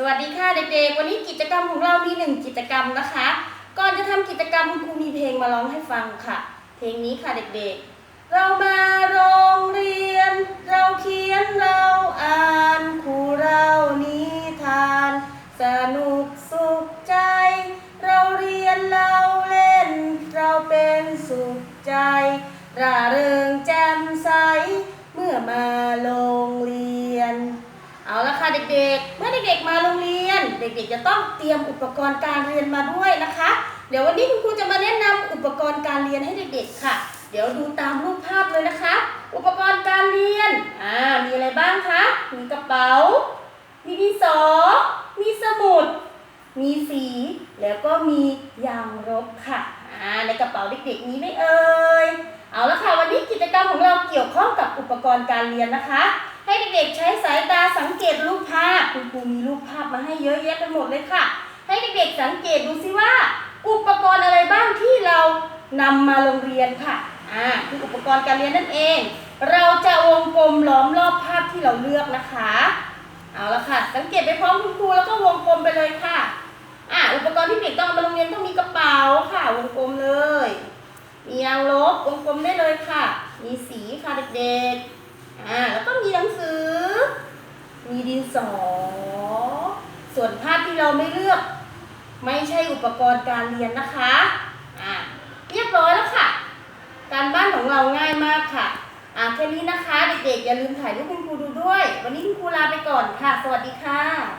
สวัสดีค่ะเด็กๆ วันนี้กิจกรรมของเรามีหนึ่งกิจกรรมนะคะ ก่อนจะทำกิจกรรมคุณครูมีเพลงมาร้องให้ฟังค่ะ เพลงนี้ค่ะเด็กๆ เรามาโรงเรียน เราเขียนเราอ่านครูเรานิทาน สนุกสุขใจ เราเรียนเราเล่น เราเป็นสุขใจร่าเริงแจ่มใสเมื่อมาโรงเรียน เด็กๆ เมื่อเด็กๆมาโรงเรียน เด็กๆ จะต้องเตรียมอุปกรณ์การเรียนมาด้วยนะคะ เดี๋ยววันนี้คุณครูจะมาแนะนำอุปกรณ์การเรียนให้เด็กๆค่ะ เดี๋ยวดูตามรูปภาพเลยนะคะ อุปกรณ์การเรียนอ่ามีอะไรบ้างคะมีกระเป๋า มีดินสอ มีสมุด มีสี แล้วก็มียางลบค่ะอ่าในกระเป๋าเด็กๆมีไหมเอ่ยเอาละค่ะวันนี้กิจกรรมของเราเกี่ยวข้องกับอุปกรณ์การเรียนนะคะ ให้เด็กๆใช้สายตาสังเกตรูปภาพ คุณครูมีรูปภาพมาให้เยอะแยะไปหมดเลยค่ะ ให้เด็กๆสังเกตดูซิว่า อุปกรณ์อะไรบ้างที่เรานำมาโรงเรียนค่ะ อ่าคืออุปกรณ์การเรียนนั่นเอง เราจะวงกลมล้อมรอบภาพที่เราเลือกนะคะ เอาละค่ะ สังเกตไปพร้อมคุณครูแล้วก็วงกลมไปเลยค่ะ อ่าอุปกรณ์ที่เด็กต้องมาโรงเรียนต้องมีกระเป๋าค่ะ วงกลมเลย มียางลบวงกลมได้เลยค่ะ มีสีค่ะเด็กๆ อ่า แล้วก็มีหนังสือ มีดินสอ ส่วนภาพที่เราไม่เลือก ไม่ใช่อุปกรณ์การเรียนนะคะอ่าเรียบร้อยแล้วค่ะ การบ้านของเราง่ายมากค่ะอ่าแค่นี้นะคะ เด็กๆอย่าลืมถ่ายรูปคุณครูดูด้วย วันนี้คุณครูลาไปก่อนค่ะ สวัสดีค่ะ